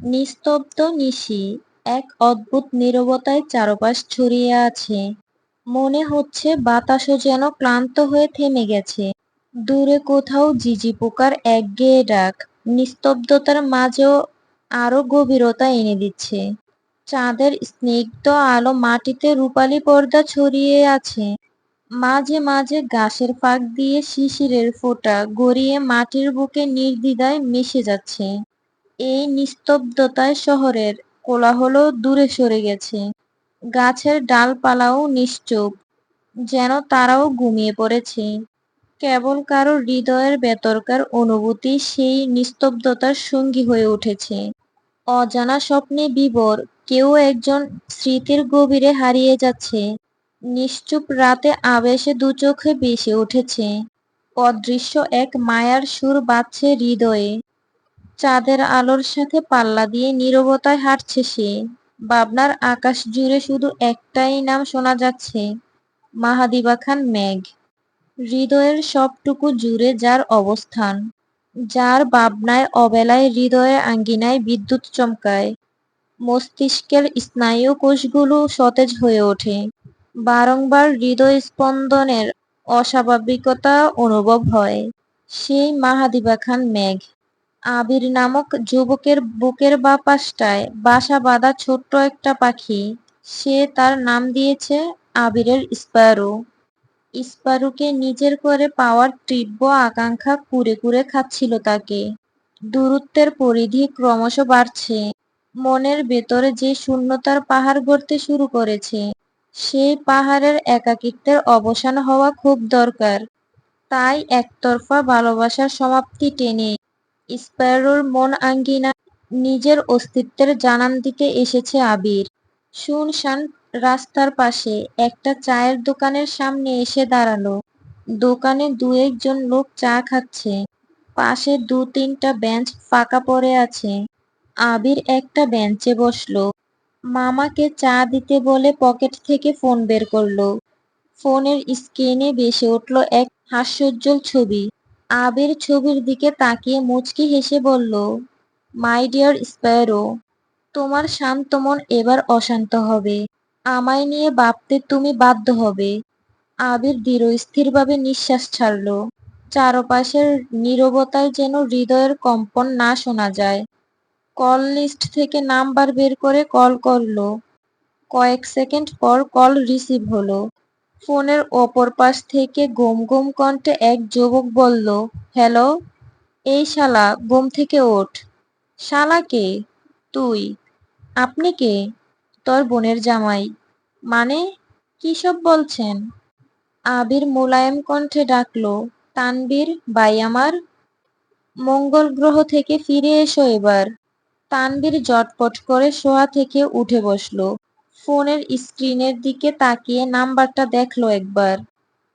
নিস্তব্ধ নিশি এক অদ্ভুত নীরবতায় চারপাশ ছড়িয়ে আছে। মনে হচ্ছে বাতাসও যেন ক্লান্ত হয়ে থেমে গেছে। দূরে কোথাও জিজি পোকার একঘেয়ে ডাক নিস্তব্ধতার মাঝেও আরও গভীরতা এনে দিচ্ছে। চাঁদের স্নিগ্ধ আলো মাটিতে রূপালি পর্দা ছড়িয়ে আছে। মাঝে মাঝে ঘাসের ফাঁক দিয়ে শিশিরের ফোঁটা গড়িয়ে মাটির বুকে নির্দ্বিধায় মিশে যাচ্ছে। এই নিস্তব্ধতায় শহরের কোলাহল দূরে সরে গেছে। গাছের ডালপালাও নিশ্চুপ, যেন তারাও ঘুমিয়ে পড়েছে। কেবল কারও হৃদয়ের ভেতরকার অনুভূতি সেই নিস্তব্ধতার সঙ্গী হয়ে উঠেছে। অজানা স্বপ্নে বিবর কেউ একজন স্মৃতির গভীরে হারিয়ে যাচ্ছে। নিশ্চুপ রাতে আবেশে দু চোখে ভেসে উঠেছে। অদৃশ্য এক মায়ার সুর বাজছে হৃদয়ে। চাঁদের আলোর সাথে পাল্লা দিয়ে নীরবতায় হাঁটছে সে। ভাবনার আকাশ জুড়ে শুধু একটাই নাম শোনা যাচ্ছে, মাহাদিবা খান মেঘ। হৃদয়ের সবটুকু জুড়ে যার অবস্থান, যার ভাবনায় অবেলায় হৃদয়ের আঙ্গিনায় বিদ্যুৎ চমকায়। মস্তিষ্কের স্নায়ু কোষগুলো সতেজ হয়ে ওঠে। বারংবার হৃদয় স্পন্দনের অস্বাভাবিকতা অনুভব হয়। সেই মাহাদিবা খান মেঘ। আবির নামক যুবকের বুকের বা পাশটায় বাসা বাঁধা ছোট্ট একটা পাখি। সে তার নাম দিয়েছে আবিরের স্পারো স্পারুকে নিজের করে পাওয়ার তীব্র আকাঙ্ক্ষা কুরে কুরে খাচ্ছিল তাকে। দূরত্বের পরিধি ক্রমশ বাড়ছে। মনের ভেতরে যে শূন্যতার পাহাড় গড়তে শুরু করেছে সেই পাহাড়ের একাকিত্বের অবসান হওয়া খুব দরকার। তাই একতরফা ভালোবাসার সমাপ্তি টেনে স্প্যারোর মন আঙ্গিনা নিজের অস্তিত্বের জানান দিতে এসেছে আবির। শুনশান রাস্তার পাশে একটা চায়ের দোকানের সামনে এসে দাঁড়াল। দোকানে দু একজন লোক চা খাচ্ছে। পাশে দু তিনটা বেঞ্চ ফাঁকা পড়ে আছে। আবির একটা বেঞ্চে বসল। মামাকে চা দিতে বলে পকেট থেকে ফোন বের করল। ফোনের স্ক্রিনে ভেসে উঠল এক হাস্যোজ্জ্বল ছবি। আবির ছবির দিকে তাকিয়ে মুচকি হেসে বলল মাই ডিয়ার স্প্যারো তোমার শান্ত মন এবার অশান্ত হবে। আমায় নিয়ে ভাবতে তুমি বাধ্য হবে। আবির দৃঢ় দৃঢ়স্থিরভাবে নিঃশ্বাস ছাড়ল। চারপাশের নীরবতায় যেন হৃদয়ের কম্পন না শোনা যায়। কল লিস্ট থেকে নাম্বার বের করে কল করল। কয়েক সেকেন্ড পর কল রিসিভ হলো। ফোনের অপর পাশ থেকে গুম গুম কণ্ঠে এক যুবক বলল, হ্যালো, এই শালা ঘুম থেকে ওঠ। শালা কে? তুই? আপনি কে? তোর বোনের জামাই। মানে কি সব বলছেন? আবির মোলায়েম কণ্ঠে ডাকলো, তানবীর, ভাই আমার, মঙ্গল গ্রহ থেকে ফিরে এসো এবার। তানবীর জটপট করে শোয়া থেকে উঠে বসল। ফোনের স্ক্রিনের দিকে তাকিয়ে নাম্বারটা দেখল একবার।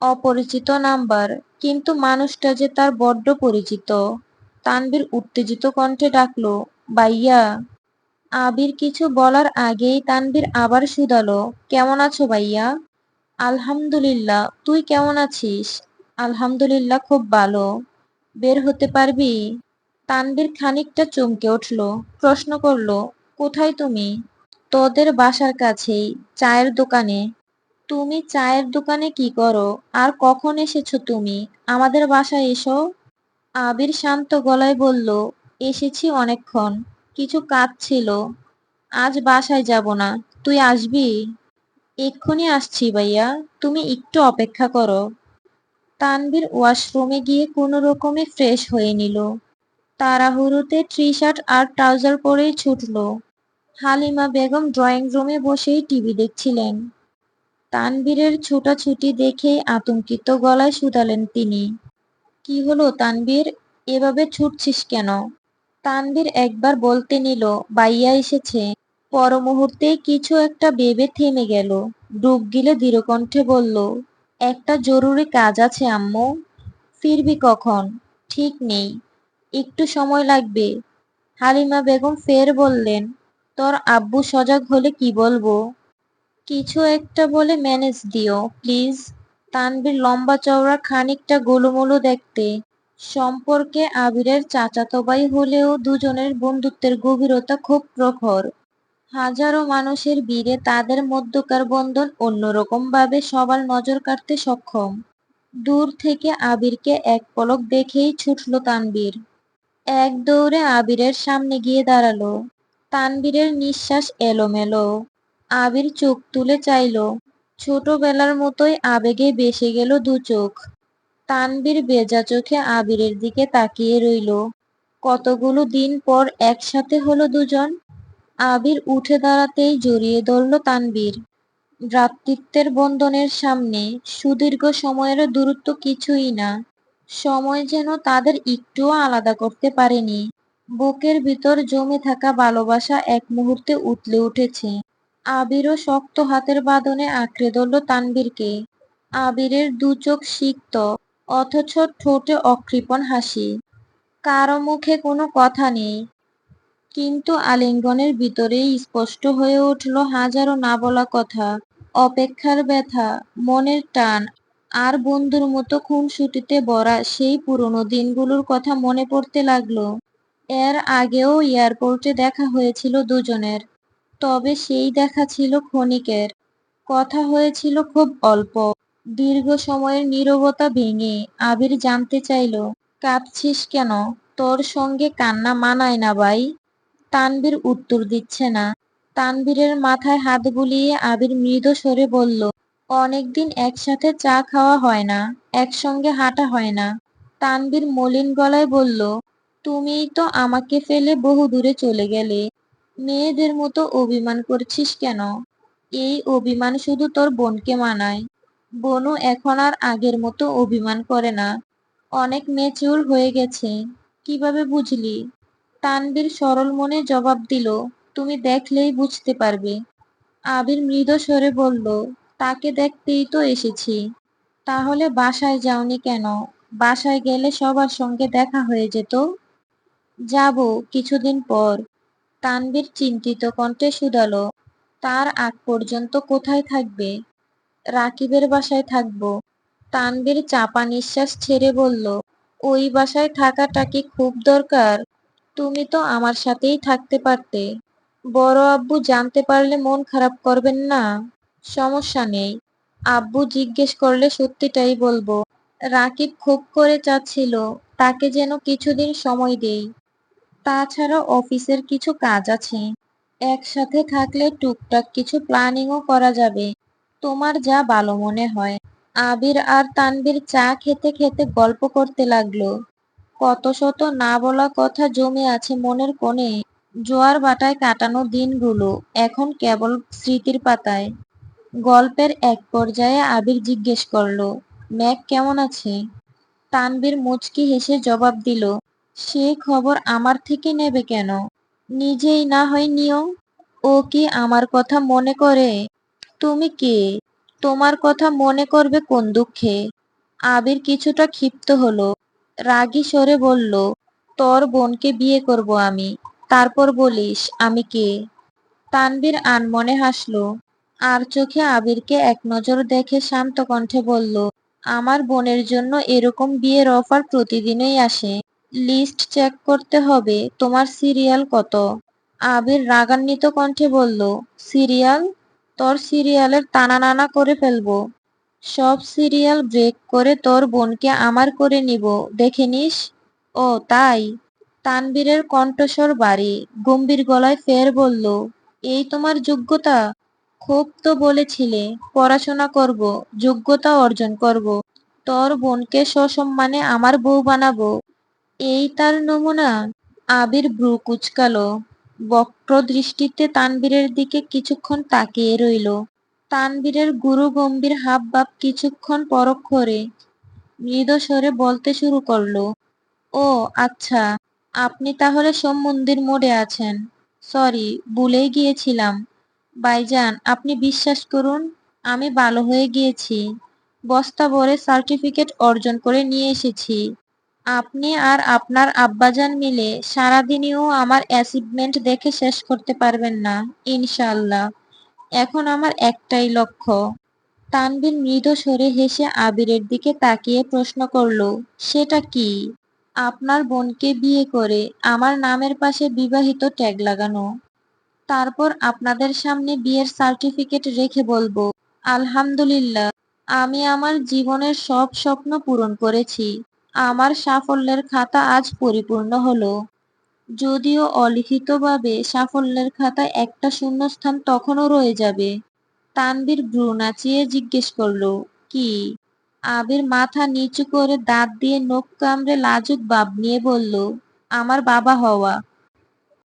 অপরিচিত নাম্বার, কিন্তু মানুষটা যে তার বড্ড পরিচিত। তানবীর উত্তেজিত কণ্ঠে ডাকলো, ভাইয়া। আবির কিছু বলার আগেই তানবীর আবার শুধালো, কেমন আছো ভাইয়া? আলহামদুলিল্লাহ, তুই কেমন আছিস? আলহামদুলিল্লাহ, খুব ভালো। বের হতে পারবি? তানবীর খানিকটা চমকে উঠল, প্রশ্ন করল, কোথায় তুমি? তোদের বাসার কাছেই চায়ের দোকানে। তুমি চায়ের দোকানে কি করো? আর কখন এসেছ তুমি? আমাদের বাসায় এসো। আবির শান্ত গলায় বলল, এসেছি অনেকক্ষণ। কিছু কাজ ছিল। আজ বাসায় যাব না। তুই আসবি? এক্ষুনি আসছি ভাইয়া। তুমি একটু অপেক্ষা করো। তানবীর ওয়াশরুমে গিয়ে কোনো রকমে ফ্রেশ হয়ে নিল। তাড়াহুড়োতে টি শার্ট আর ট্রাউজার পরেই ছুটল। হালিমা বেগম ড্রয়িং রুমে বসেই টিভি দেখছিলেন। তানবীরের ছুটাছুটি দেখেই আতঙ্কিত গলায় শুধালেন তিনি। কি হলো তানবীর এভাবে ছুটছিস কেন? তানবীর একবার বলতে নিল বাইয়া এসেছে। পর মুহূর্তে কিছু একটা ভেবে থেমে গেল। ডুব গিলে দৃঢ়কণ্ঠে বলল, একটা জরুরি কাজ আছে আম্মু। ফিরবি কখন? ঠিক নেই। একটু সময় লাগবে। হালিমা বেগম ফের বললেন তোর আব্বু সজাগ হলে কি বলব? কিছু একটা বলে ম্যানেজ দিও, প্লিজ। তানবীর লম্বা চওড়া খানিকটা গোলুমোলু দেখতে। সম্পর্কে আবিরের চাচাতো ভাই হলেও দুজনের বন্ধুত্বের গভীরতা খুব প্রখর। হাজারো মানুষের ভিড়ে তাদের মধ্যকার বন্ধন অন্যরকম ভাবে সবার নজর কাটতে সক্ষম। দূর থেকে আবিরকে এক পলক দেখেই ছুটল তানবীর এক দৌড়ে আবিরের সামনে গিয়ে দাঁড়াল। তানবীরের নিঃশ্বাস এলোমেলো। আবির চোখ তুলে চাইল, ছোটবেলার মতোই আবেগে বেসে গেল দু চোখ। তানবীর বেজা চোখে আবিরের দিকে তাকিয়ে রইল। কতগুলো দিন পর একসাথে হলো দুজন? আবির উঠে দাঁড়াতেই জড়িয়ে ধরল তানবীর ভ্রাতৃত্বের বন্ধনের সামনে সুদীর্ঘ সময়ের দূরত্ব কিছুই না। সময় যেন তাদের একটুও আলাদা করতে পারেনি। বুকের ভিতর জমে থাকা ভালোবাসা এক মুহূর্তে উতলে উঠেছে। আবিরও শক্ত হাতের বাঁধনে আঁকড়ে ধরল তানবীরকে আবিরের দু চোখ সিক্ত, অথচ ঠোঁটে অকৃপণ হাসি। কারও মুখে কোনো কথা নেই। কিন্তু আলিঙ্গনের ভিতরেই স্পষ্ট হয়ে উঠল হাজারো না বলা কথা। অপেক্ষার ব্যথা, মনের টান, আর বন্ধুর মতো খুনসুটিতে ভরা সেই পুরনো দিনগুলোর কথা মনে পড়তে লাগল। এর আগেও এয়ারপোর্টে দেখা হয়েছিল দুজনের, তবে সেই দেখা ছিল ক্ষণিকের। কথা হয়েছিল খুব অল্প। দীর্ঘ সময়ের নীরবতা ভেঙে আবির জানতে চাইল, কাঁদছিস কেন? তোর সঙ্গে কান্না মানায় না ভাই। তানবীর উত্তর দিচ্ছে না। তানবীরের মাথায় হাত বুলিয়ে আবির মৃদু সরে বলল, অনেকদিন একসাথে চা খাওয়া হয় না, একসঙ্গে হাঁটা হয় না। তানবীর মলিন গলায় বলল তুমিই তো আমাকে ফেলে বহু দূরে চলে গেলে। মেয়েদের মতো অভিমান করছিস কেন? এই অভিমান শুধু তোর বোনকে মানায়। বনু এখন আর আগের মতো অভিমান করে না। অনেক মেচিউর হয়ে গেছে। কীভাবে বুঝলি? তানবীর সরল মনে জবাব দিল, তুমি দেখলেই বুঝতে পারবে। আবির মৃদু স্বরে বলল, তাকে দেখতেই তো এসেছি। তাহলে বাসায় যাওনি কেন? বাসায় গেলে সবার সঙ্গে দেখা হয়ে যেত? যাব কিছুদিন পর। তানবীর চিন্তিত কণ্ঠে শুধালো, তার আগ পর্যন্ত কোথায় থাকবে? রাকিবের বাসায় থাকব। তানবীর চাপা নিঃশ্বাস ছেড়ে বলল, ওই বাসায় থাকাটা কি খুব দরকার? তুমি তো আমার সাথেই থাকতে পারতে। বড় আব্বু জানতে পারলে মন খারাপ করবেন না। সমস্যা নেই। আব্বু জিজ্ঞেস করলে সত্যিটাই বলব, রাকিব খুব করে চাচ্ছিল, তাকে যেন কিছুদিন সময় দেই। তাছাড়া অফিসের কিছু কাজ আছে। একসাথে থাকলে টুকটাক কিছু প্ল্যানিংও করা যাবে। তোমার যা ভালো মনে হয়। আবির আর তানবীর চা খেতে খেতে গল্প করতে লাগল। কত শত না বলা কথা জমে আছে মনের কোণে। জোয়ার বাটায় কাটানো দিনগুলো এখন কেবল স্মৃতির পাতায়। গল্পের এক পর্যায়ে আবির জিজ্ঞেস করল, ম্যাক, কেমন আছে? তানবীর মুচকি হেসে জবাব দিল সে খবর আমার থেকে নেবে কেন? নিজেই না হয় নিও ও কি আমার কথা মনে করে? তুমি কে? তোমার কথা মনে করবে কোন দুঃখে? আবির কিছুটা ক্ষিপ্ত হলো। রাগী সরে বলল, তোর বোনকে বিয়ে করব আমি। তারপর বলিস, আমি কে? তানবীর আনমনে হাসলো। আর চোখে আবিরকে এক নজর দেখে শান্ত কণ্ঠে বলল, আমার বোনের জন্য এরকম বিয়ের অফার প্রতিদিনই আসে। লিস্ট চেক করতে হবে, তোমার সিরিয়াল কত? আবির রাগান্বিত কণ্ঠে বলল, সিরিয়াল? তোর সিরিয়ালের টানা নানা করে ফেলব। সব সিরিয়াল ব্রেক করে তোর বোনকে আমার করে নিব, দেখে নিস? ও, তাই? তানবীরের কণ্ঠস্বর বাড়ি, গম্ভীর গলায় ফের বলল, এই তোমার যোগ্যতা? খুব তো বলেছিলে, পড়াশোনা করব, যোগ্যতা অর্জন করব। তোর বোনকে সসম্মানে আমার বউ বানাবো। এই তার নমুনা? আবির ভ্রু কুচকালো। বক্র দৃষ্টিতে তানবীরের দিকে কিছুক্ষণ তাকিয়ে রইল। তানবীরের গুরু গম্ভীর হাব ভাব কিছুক্ষণ পরক্ষরে মৃদু স্বরে বলতে শুরু করল, ও আচ্ছা আপনি তাহলে সোম মন্দির মোড়ে আছেন। সরি, ভুলেই গিয়েছিলাম। ভাইজান, আপনি বিশ্বাস করুন, আমি ভালো হয়ে গিয়েছি। বস্তা ভরে সার্টিফিকেট অর্জন করে নিয়ে এসেছি। আপনি আর আপনার আব্বাজান মিলে সারাদিনেও আমার অ্যাচিভমেন্ট দেখে শেষ করতে পারবেন না, ইনশাআল্লাহ। এখন আমার একটাই লক্ষ্য। তানবীর মৃদু স্বরে হেসে আবিরের দিকে তাকিয়ে প্রশ্ন করল, সেটা কি? আপনার বোনকে বিয়ে করে আমার নামের পাশে বিবাহিত ট্যাগ লাগানো। তারপর আপনাদের সামনে বিয়ের সার্টিফিকেট রেখে বলব, আলহামদুলিল্লাহ, আমি আমার জীবনের সব স্বপ্ন পূরণ করেছি। আমার সাফল্যের খাতা আজ পরিপূর্ণ হলো। যদিও অলিখিতভাবে সাফল্যের খাতায় একটা শূন্যস্থান তখনও রয়ে যাবে। তানবীর ভ্রু নাচিয়ে জিজ্ঞেস করল, কি? আবির মাথা নিচু করে দাঁত দিয়ে নখ কামড়ে লাজুক বাপ নিয়ে বলল, আমার বাবা হওয়া।